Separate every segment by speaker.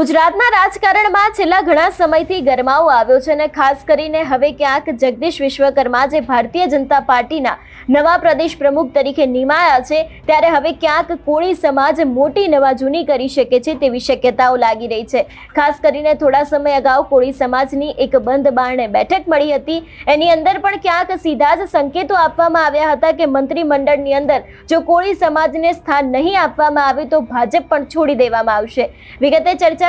Speaker 1: ગુજરાતના રાજકારણમાં છેલ્લા ઘણા સમયથી ગરમાવો આવ્યો છે અને ખાસ કરીને હવે ક્યાંક જગદીશ વિશ્વકર્મા જે ભારતીય જનતા પાર્ટીના નવા પ્રદેશ પ્રમુખ તરીકે નિમાયા છે, ત્યારે હવે ક્યાંક કોળી સમાજ મોટી નવાજૂની કરી શકે છે તેવી શક્યતાઓ લાગી રહી છે. ખાસ કરીને થોડા સમય અગાઉ કોળી સમાજની એક બંધ બારણે બેઠક મળી હતી. એની અંદર પણ ક્યાંક સીધા જ સંકેતો આપવામાં આવ્યા હતા કે મંત્રીમંડળની અંદર જો કોળી સમાજને સ્થાન નહીં આપવામાં આવે તો ભાજપ પણ છોડી દેવામાં આવશે. વિગતે ચર્ચા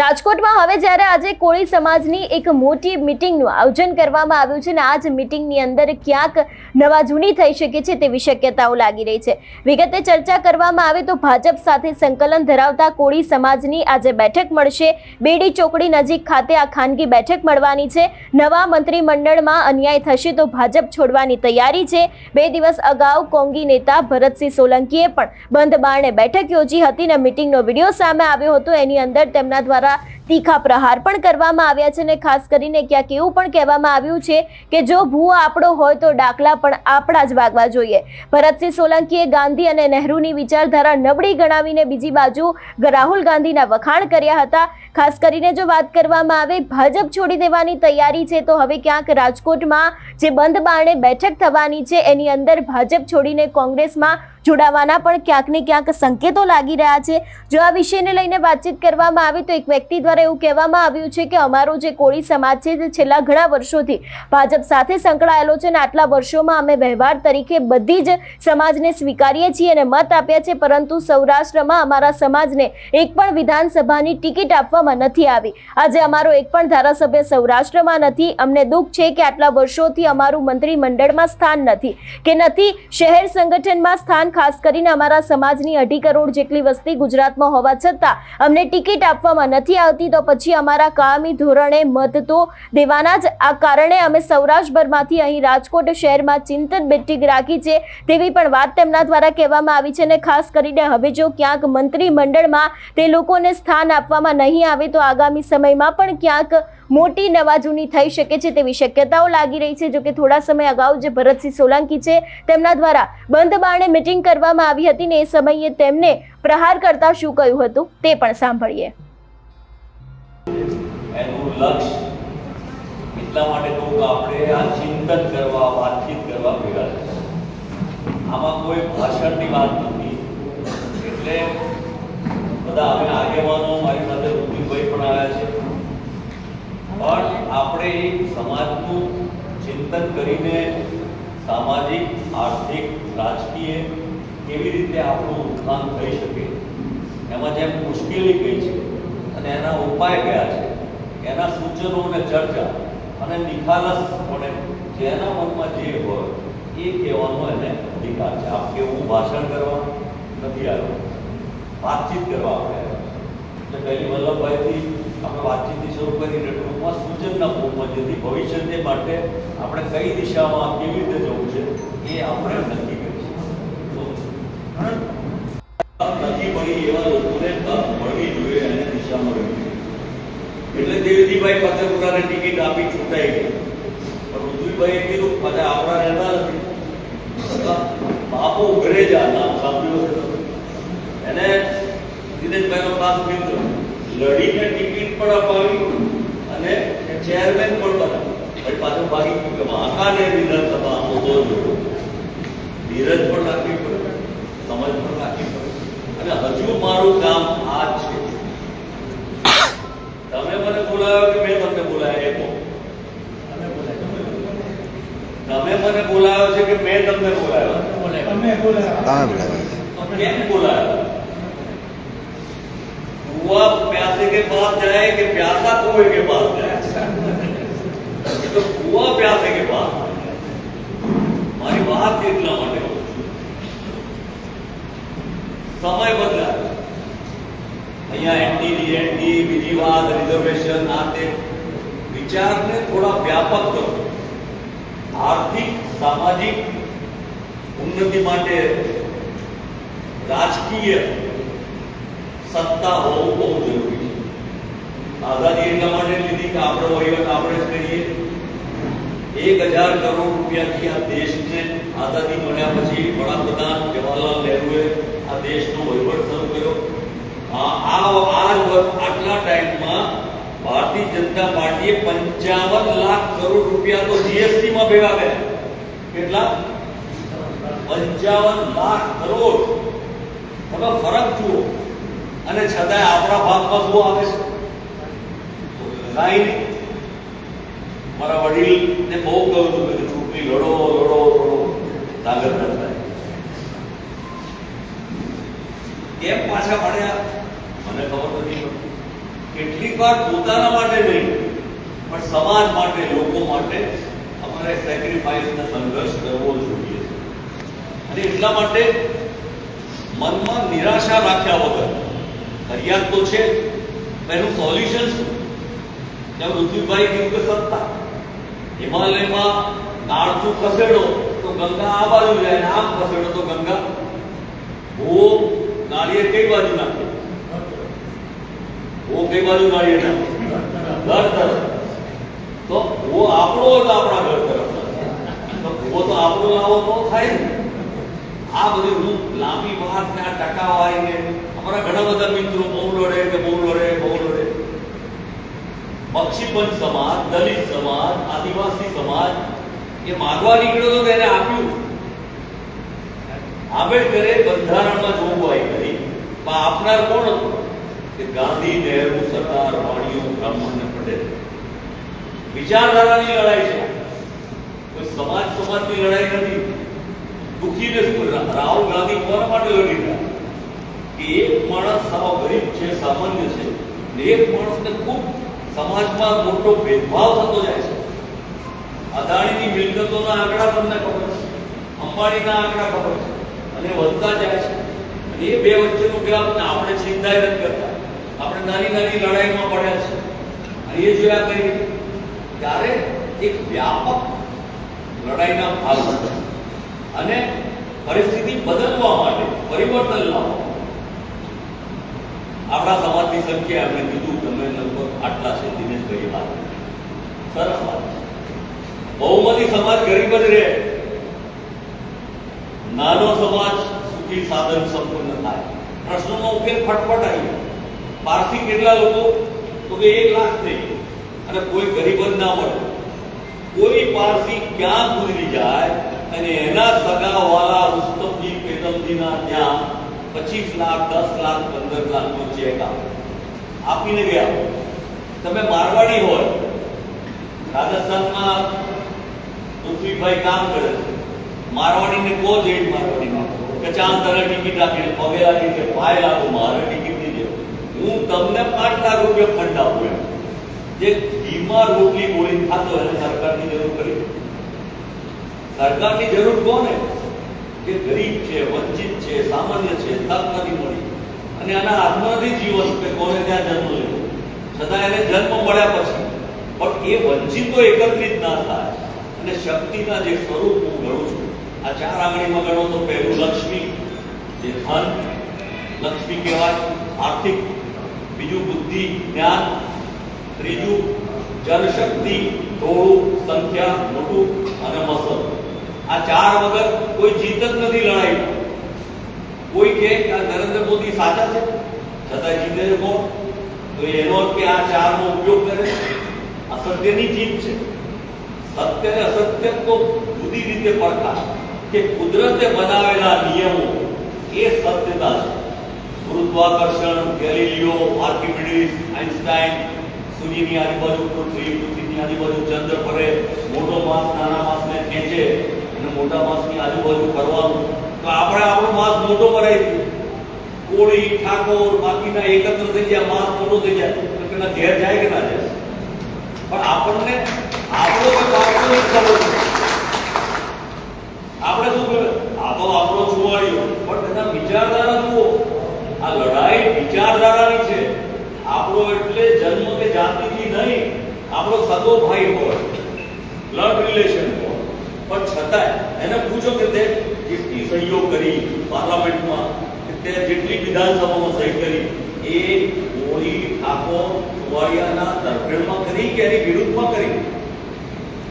Speaker 1: રાજકોટમાં હવે જ્યારે આજે કોળી સમાજની એક મોટી મિટિંગનું આયોજન કરવામાં આવ્યું છે અને આ જ મિટિંગની અંદર ક્યાંક નવા જૂની થઈ શકે છે તેવી શક્યતાઓ લાગી રહી છે. વિગતે ચર્ચા કરવામાં આવે તો ભાજપ સાથે સંકલન ધરાવતા કોળી સમાજની આજે બેઠક મળશે. બેડી ચોકડી નજીક ખાતે આ ખાનગી બેઠક મળવાની છે. નવા મંત્રીમંડળમાં અન્યાય થશે તો ભાજપ છોડવાની તૈયારી છે. બે દિવસ અગાઉ કોંગી નેતા ભરતસિંહ સોલંકીએ પણ બંધ બારણે બેઠક યોજી હતી અને મિટિંગનો વીડિયો સામે આવ્યો હતો. એની અંદર તેમના દ્વારા para તીખા પ્રહાર પણ કરવામાં આવ્યા છે અને ખાસ કરીને ક્યાંક એવું પણ કહેવામાં આવ્યું છે કે જો ભૂ આપણો હોય તો ડાકલા પણ આપણા જ વાગવા જોઈએ. ભરતસિંહ સોલંકીએ ગાંધી અને નહેરુની વિચારધારા નબળી ગણાવીને બીજી બાજુ રાહુલ ગાંધીના વખાણ કર્યા હતા. ખાસ કરીને જો વાત કરવામાં આવે, ભાજપ છોડી દેવાની તૈયારી છે તો હવે ક્યાંક રાજકોટમાં જે બંધ બારણે બેઠક થવાની છે એની અંદર ભાજપ છોડીને કોંગ્રેસમાં જોડાવાના પણ ક્યાંક ને ક્યાંક સંકેતો લાગી રહ્યા છે. જો આ વિષયને લઈને વાતચીત કરવામાં આવે તો એક વ્યક્તિ દ્વારા એવું કહેવામાં આવ્યું છે કે અમારો જે કોળી સમાજ છે, જે છેલ્લા ઘણા વર્ષોથી ભાજપ સાથે સંકળાયેલો છે અને આટલા વર્ષોમાં અમે વ્યવહાર તરીકે બધી જ સમાજને સ્વીકારીએ છીએ અને મત આપ્યા છે, પરંતુ સૌરાષ્ટ્રમાં અમારા સમાજને એક પણ વિધાનસભાની ટિકિટ આપવામાં નથી આવી. આજે અમારો એક પણ ધારાસભ્ય સૌરાષ્ટ્રમાં નથી. અમને દુઃખ છે કે આટલા વર્ષોથી અમારું મંત્રીમંડળમાં સ્થાન નથી, કે નથી શહેર સંગઠનમાં સ્થાન, ખાસ કરીને અમારા સમાજની અઢી કરોડ જેટલી વસ્તી ગુજરાતમાં હોવા છતાં અમને ટિકિટ આપવામાં નથી આવતી. તો પછી અમારા કાયમી ધોરણે મત તો દેવાના જ. આ કારણે અમે સૌરાષ્ટ્રભરમાંથી અહીં રાજકોટ શહેરમાં ચિંતન બેઠક રાખી છે તેવી પણ વાત તેમના દ્વારા કહેવામાં આવી છે અને ખાસ કરીને હવે જો ક્યાંક મંત્રીમંડળમાં તે લોકોને સ્થાન આપવામાં નહીં આવે તો આગામી સમયમાં પણ ક્યાંક મોટી નવાજૂની થઈ શકે છે તેવી શક્યતાઓ લાગી રહી છે. જો કે થોડા સમય અગાઉ જે ભરતસિંહ સોલંકી છે તેમના દ્વારા બંધ બારણે મિટિંગ કરવામાં આવી હતી ને એ સમયે તેમને પ્રહાર કરતા શું કહ્યું હતું તે પણ સાંભળીએ.
Speaker 2: એનું લક્ષ્ય એટલા માટે તો આપણે આ ચિંતન કરવા, વાતચીત કરવા ભેગા આમાં કોઈ ભાષણની વાત નથી. એટલે બધા અમે આગેવાનો, મારી સાથે ઋતિકભાઈ પણ આવ્યા છે. પણ આપણે સમાજનું ચિંતન કરીને સામાજિક, આર્થિક, રાજકીય કેવી રીતે આપણું ઉત્થાન થઈ શકે? એમાં જેમ મુશ્કેલી કઈ છે અને એના ઉપાય કયા છે? એના સૂચનો અને ચર્ચા અને નિખાલસ પણ જેના મનમાં જે હોય એ કહેવાનો એને અધિકાર છે. આપ કે હું ભાષણ કરવા? નથી આવ્યો. વાતચીત કરવા આપણે. એટલે પહેલી વલ્લભભાઈથી આપણે વાતચીતથી શરૂ કરીને ટૂંકમાં સૂચનના ફોર્મમાં જેથી ભવિષ્યને માટે આપણે કઈ દિશામાં કેવી રીતે જવું છે એ આપણે નક્કી કરીશું તો તક નથી મળી એવા લોકોને તક મળવી જોઈએ અને દિશા મળવી દેવજીભાઈ પતરપુરાને ટિકિટ આપી છૂટાઈ ગઈ. પણ ઋતુભાઈએ કીધું પાછા આપણા રહેતા નથી. બાપુ ઉઘરેજા નામ સાંભળ્યું? એને દિનેશભાઈનો ખાસ મિત્ર લડીને ટિકિટ પણ અપાવી અને ચેરમેન પણ બનાવ્યો. પછી પાછું ભાગી ગયું કે વાંકાને વિધાનસભા આમ તો ધીરજ પણ રાખવી બોલાવ્યો છે કે મેં તમને બોલાવ્યો
Speaker 3: તમે બોલાવ્યા
Speaker 2: તો કેમ બોલાવ્યો कुआ प्यासे के पास जाए कि प्यासा कुएं के पास जाए ये तो कुआ प्यासे के पास जाए। મારી વાત એટલા માટે કહું છું. સમય બદલાય અહીંયા એનટી ડીએનટી બીજી વાત રિઝર્વેશન આ તે વિચારને થોડા વ્યાપક કરો આર્થિક સામાજિક ઉન્નતિ માટે રાજકીય સત્તા હોવું બહુ જરૂરી છે. આઝાદી એટલા માટે લીધી કે આપણો વહીવટ આપણે જ કરીએ. એક હજાર કરોડ રૂપિયાથી આ દેશને આઝાદી મળ્યા પછી વડાપ્રધાન જવાહરલાલ નહેરુએ આ દેશનો વહીવટ શરૂ કર્યો. આ આટલા ટાઈમમાં ભારતીય જનતા પાર્ટીએ પંચાવન લાખ કરોડ રૂપિયા તો જીએસટી માં ભેગા કર્યા. કેટલા? પંચાવન લાખ કરોડ. તમે ફરક જુઓ. અને છતાંય આપણા ભાગમાં શું આવે છે? કાંઈ નહીં. મારા વડીલને બહુ કહ્યું હતું કે ચૂંટણી લડો લડો લડો. તાકાત ન થાય. કેમ પાછા પડ્યા મને ખબર નથી પડતી. કેટલીક વાર પોતાના માટે નહીં, પણ સમાજ માટે, લોકો માટે અમારે સેક્રિફાઈસ ને સંઘર્ષ કરવો જોઈએ. એટલા માટે મનમાં નિરાશા રાખ્યા વગર ફરિયાદ તો છે એનું સોલ્યુશન શું? ત્યાં ઋતુભાઈ કીધું કે સત્તા. હિમાલયમાં નાળચું ખસેડો તો ગંગા આ બાજુ જાય આમ ખસેડો તો ગંગા. ભૂ નાળિયેર કઈ બાજુ નાખે? ભૂ કઈ બાજુ નાળિયેર નાખે? ઘર તરફ. તો ભૂ આપણો તો આપણા ઘર તરફ તો ભૂવો તો આપણો લાવો તો થાય ને. આ બધી હું લાંબી વાત ને આ ટકાવારી ને અમારા ઘણા બધા મિત્રો બહુ લડે કે બહુ લડે બહુ લડે. બક્ષીપંચ સમાજ, દલિત સમાજ, આદિવાસી સમાજ, એ માગવા નીકળ્યો તો તેને આપ્યું. આંબેડકરે બંધારણમાં જોગવાઈ કરી, પણ આપનાર કોણ હતો? કે ગાંધી નહેરુ સરદાર વાણીઓ બ્રાહ્મણ પટેલ. વિચારધારાની લડાઈ છે. કોઈ સમાજ સમાજની લડાઈ નથી. દુખીને શું રાહુલ ગાંધી કોના માટે લડી રહ્યા? કે એક માણસ સાવ ગરીબ છે, સામાન્ય છે, ને એક માણસને ખૂબ સમાજમાં મોટો ભેદભાવ થતો જાય છે. અદાણીની મિલકતોના આંકડા તમને ખબર છે, અંબાણીના આંકડા ખબર છે, અને વધતા જાય છે. અને એ બે વચ્ચેનો ગેપ આપણે ચિંતા નથી કરતા. આપણે નાની નાની લડાઈમાં પડ્યા છે અને એ જોયા કરીએ. ત્યારે એક વ્યાપક લડાઈના ભાગ અને પરિસ્થિતિ બદલવા માટે, પરિવર્તન લાવવા. આપણા સમાજની સંખ્યા એમણે કીધું, તમે લગભગ આટલા છે દિનેશભાઈ વાત સરસ વાત. બહુમતી સમાજ ગરીબ જ રહે. નાનો સમાજ સુખી સાધન સંપૂર્ણ થાય. પ્રશ્નોનો ઉકેલ ફટફટ આવી પારસી કેટલા લોકો? તો કે એક લાખ થઈ અને કોઈ ગરીબ જ ના મળે. કોઈ પારસી ક્યાં ગુજરી જાય? અને એના સગાવાલા મુસ્તફી પેદમજીના ત્યાં પચીસ લાખ, દસ લાખ, પંદર લાખનો ચેક આપે આપીને ગયા. તમે મારવાડી હોય, રાજસ્થાનમાં પૃથ્વીભાઈ કામ કરે. છે મારવાડીને કહો જેઠ મારવાડીમાં? કે ચાંદ તને ટિકિટ આપીને પગે લાગી કે પાય લાગુ મારે ટિકિટ નહીં દે હું તમને પાંચ લાખ રૂપિયા ફંડ આપું એમ. જે બીમાર રોટલી ગોળી ખાતો એને સરકારની જરૂર કરી સરકારની જરૂર કોને? જે ગરીબ છે, વંચિત છે, સામાન્ય છે તક નથી મળી. અને આના હાથમાં નથી જીવન કે કોને ત્યાં જન્મ લેવો? છતાં એને જન્મ મળ્યા પછી. પણ એ વંચિતો એકત્રિત ના થાય. અને શક્તિના જે સ્વરૂપ હું ગણું છું, આ ચાર આંગળીમાં ગણો તો પહેલું લક્ષ્મી, જે ધન, લક્ષ્મી કહેવાય, આર્થિક, બીજું બુદ્ધિ, જ્ઞાન, ત્રીજું જનશક્તિ થોડું સંખ્યા, મોટું અને મસલ. આ ચાર વગર કોઈ જીત જ નથી લડાઈમાં કોઈ કહે કે આ નરેન્દ્ર મોદી સાચા છે? છતાં જીતે છે કોણ? તો એનો અર્થ કે આ ચારનો ઉપયોગ કરે. અસત્યની જીત છે. સત્ય અને અસત્ય તો જુદી રીતે પડતા કે કુદરતે બનાવેલા નિયમો એ સત્યતા છે. ગુરુત્વાકર્ષણ, ગેલિલિયો આર્કિમિડીઝ આઇન્સ્ટાઈન સૂર્યની આજુબાજુ પૃથ્વી, પૃથ્વીની આજુબાજુ ચંદ્ર ફરે મોટો માસ, નાના માસને ખેંચે. અને મોટા માસની આજુબાજુ ફરવાનું. તો આપણે આપણો માસ મોટો દીધો કોળી, ઠાકોર, બાકીના એકત્ર થઈ ગયા માસ મોટો થઈ જાય. તો પેલા ઘેર જાય કે ના જાય? પણ આપણને આપણો આપણે શું કરે? આ આપણો છુવાડ્યો પણ તેના વિચારધારા જુઓ. આ લડાઈ વિચારધારાની છે. આપણો એટલે જન્મ કે જાતિથી નહીં, આપણો સગો ભાઈ હોય. બ્લડ રિલેશન પણ છતાંય એને પૂછો કે તે જેટલી સહીઓ કરી પાર્લામેન્ટમાં તે જેટલી વિધાનસભામાં સહી કરી, એ મોડી ઠાકોર સુવાડિયાના તરફેણમાં કરી કે એની વિરુદ્ધમાં કરી?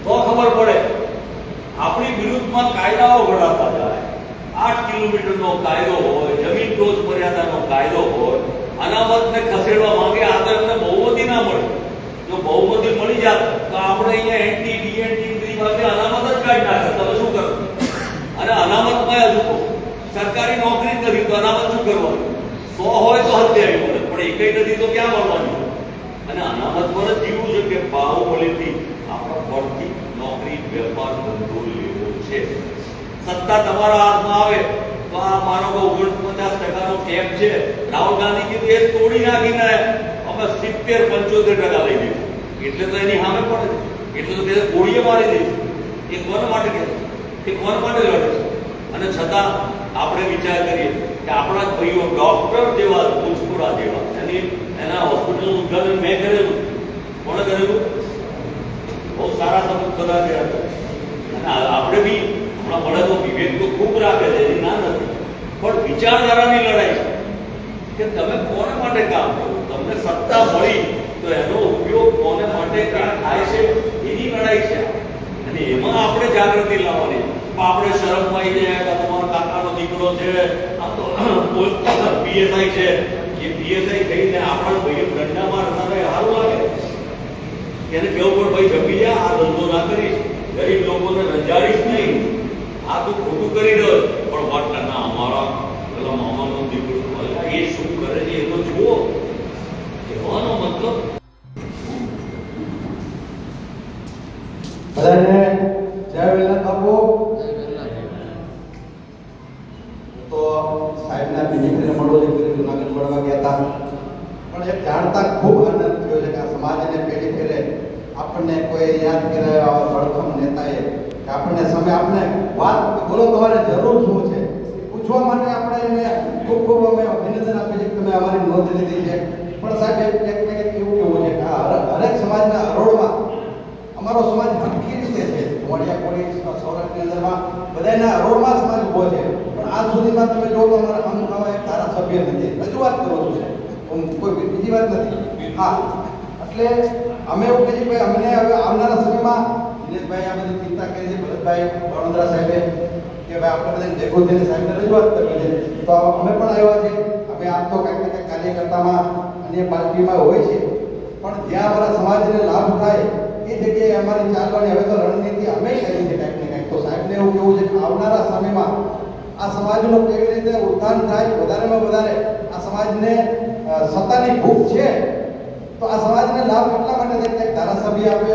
Speaker 2: તો ખબર પડે, આપણી વિરુદ્ધમાં કાયદાઓ ઘડાતા જાય. આઠ કિલોમીટરનો કાયદો હોય, જમીન ટોચ મર્યાદાનો કાયદો હોય, અનામતને ખસેડવા માંગે આ તો બહુમતી ના મળે. જો બહુમતી મળી જાત તો આપણે અહીંયા એનટી ડીએનટી બધી પાસે અનામત જ કાઢી નાખે તમે શું કરો અને અનામતમાં હજુ કહો સરકારી નોકરી જ નથી તો અનામત શું કરવાનું સો હોય તો હત્યા મળે પણ એકઈ નથી તો ક્યાં મળવાની અને અનામત પર જ જીવવું છે કે બાહુબલીથી આપણા પરથી નોકરી, વેપાર ધંધો લેવો છે. સત્તા તમારા હાથમાં આવે તો આ મારો ઓગણપચાસ ટકાનો કેપ છે. રાહુલ ગાંધી કીધું એ તોડી નાખીને અમે સિત્તેર, પંચોતેર ટકા લઈ દઈશું એટલે તો એની સામે પડે એટલે તો તેને ગોળીએ મારી દઈશું. એ કોના માટે કે એ કોના માટે લડે અને છતાં આપણે વિચાર કરીએ કે આપણા ભાઈઓ ડોક્ટર જેવા ભૂજપુરા જેવા. એની, એના હોસ્પિટલનું ઉદ્ઘાટન મેં કરેલું. કોણે કરેલું? બહુ સારા સમજ બધા અને આપણે બી, હમણાં મળે તો વિવેક તો ખૂબ રાખે છે, એની ના નથી. પણ વિચારધારાની લડાઈ છે. કે તમે કોને માટે કામ કરો? તમને સત્તા મળી, તો એનો ઉપયોગ કોને માટે થાય છે? એની લડાઈ છે. અને એમાં આપણે જાગૃતિ લાવવાની. આપણે શરમમાં આવી જાય તમારો કાકાનો દીકરો છે પીએસઆઈ છે. એ પીએસઆઈ થઈને આપણા ભાઈ દંડા મારનારે સારું લાગે એને કેવું પણ ભાઈ જમી આ ધંધો ના કરીશ. ગરીબ લોકોને રંજાડીશ નહીં. આ તું ખોટું કરી રહ્યો છે. પણ વાટલા ના અમારા પેલા મામાનો દીકરો અલા, એ શું કરે છે એ તો જુઓ કહેવાનો મતલબ
Speaker 3: બધાને જય વેલા બાપુ તો સાહેબના બીજી મળો એક ફેરે જુનાગઢ મળવા ગયા હતા પણ એ જાણતા ખૂબ આનંદ થયો છે કે આ સમાજને પેઢી ફેરે આપણને કોઈ રહ્યો કરે આવા બળખમ નેતાએ કે આપણને સમય આપણે વાત બોલો તમારે જરૂર શું છે? પૂછવા માટે આપણે એને ખૂબ ખૂબ અમે અભિનંદન આપીએ છીએ તમે અમારી નોંધ લીધી છે. પણ સાહેબ, એક ને એક એવું કેવું છે કે આ હરેક સમાજના હરોળમાં અમારો સમાજ હરખી રીતે છે. મોડિયા કોળી સૌરાષ્ટ્રની અંદરમાં બધાના રોડમાં સમાજ ઊભો છે. પણ આજ સુધીમાં તમે જો તો અમારા અમુક આવા એક ધારાસભ્ય નથી. રજૂઆત કરો છે કોઈ બીજી વાત નથી. હા. એટલે અમે એવું કહીએ કે અમને હવે આવનારા સમયમાં દિનેશભાઈ આ બધી ચિંતા કરી છે, ભરતભાઈ, વડોદરા સાહેબે કે ભાઈ આપણે બધાને ભેગો થઈને સાહેબને રજૂઆત કરી છે. તો અમે પણ આવ્યા છે. અમે આમ તો કંઈક ને કાર્યકર્તામાં અન્ય પાર્ટીમાં હોય છે. પણ જ્યાં અમારા સમાજને લાભ થાય એ જગ્યાએ અમારી ચાલવાની હવે તો રણનીતિ અમે કરી છે કંઈક ને કંઈક. તો સાહેબને એવું કેવું છે કે આવનારા સમયમાં આ સમાજનું કેવી રીતે ઉત્થાન થાય, વધારેમાં વધારે આ સમાજને સત્તાની ભૂખ છે તો આ સમાજને લાભ એટલા માટે થાય કે ધારાસભ્ય આપે,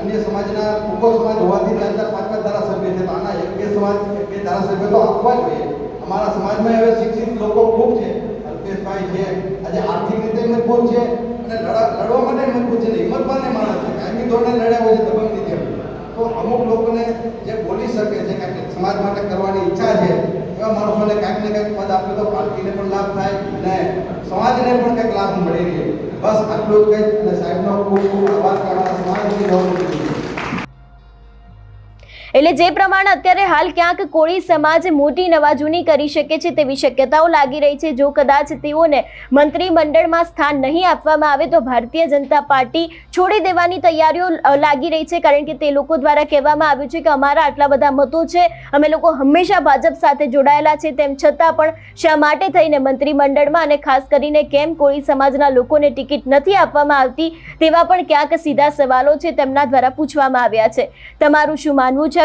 Speaker 3: અન્ય સમાજના ટૂંકો સમાજ હોવાથી ચાર ચાર પાંચ પાંચ ધારાસભ્ય છે. તો આના એક બે સમાજ, એક બે ધારાસભ્ય તો આપવા જોઈએ. અમારા સમાજમાં હવે શિક્ષિત લોકો ખૂબ છે. અલ્પેશભાઈ છે, આજે આર્થિક રીતે મજબૂત છે અને લડા લડવા માટે મજબૂત છે હિંમતવાન માણસ છે. કાયમી ધોરણે લડ્યા હોય છે દબંગની જેમ તો અમુક લોકોને જે બોલી શકે છે કાંઈક સમાજ માટે કરવાની ઈચ્છા છે, એવા માણસોને કાંઈક ને કાંઈક પદ આપે તો પાર્ટીને પણ લાભ થાય અને સમાજને પણ કંઈક લાભ મળી રહે બસ આટલું કંઈક અને સાહેબનો ખૂબ ખૂબ આભાર. કરવા સમાજની લીધી
Speaker 1: એટલે જે પ્રમાણે અત્યારે હાલ ક્યાંક કોળી સમાજ મોટી નવાજૂની કરી શકે છે તેવી શક્યતાઓ લાગી રહી છે. જો કદાચ તેઓને મંત્રીમંડળમાં સ્થાન નહીં આપવામાં આવે તો ભારતીય જનતા પાર્ટી છોડી દેવાની તૈયારીઓ લાગી રહી છે. કારણ કે તે લોકો દ્વારા કહેવામાં આવ્યું છે કે અમારા આટલા બધા મતો છે. અમે લોકો હંમેશા ભાજપ સાથે જોડાયેલા છે. તેમ છતાં પણ શા માટે થઈને મંત્રીમંડળમાં અને ખાસ કરીને કેમ કોળી સમાજના લોકોને ટિકિટ નથી આપવામાં આવતી તેવા પણ ક્યાંક સીધા સવાલો છે તેમના દ્વારા પૂછવામાં આવ્યા છે. તમારું શું માનવું છે?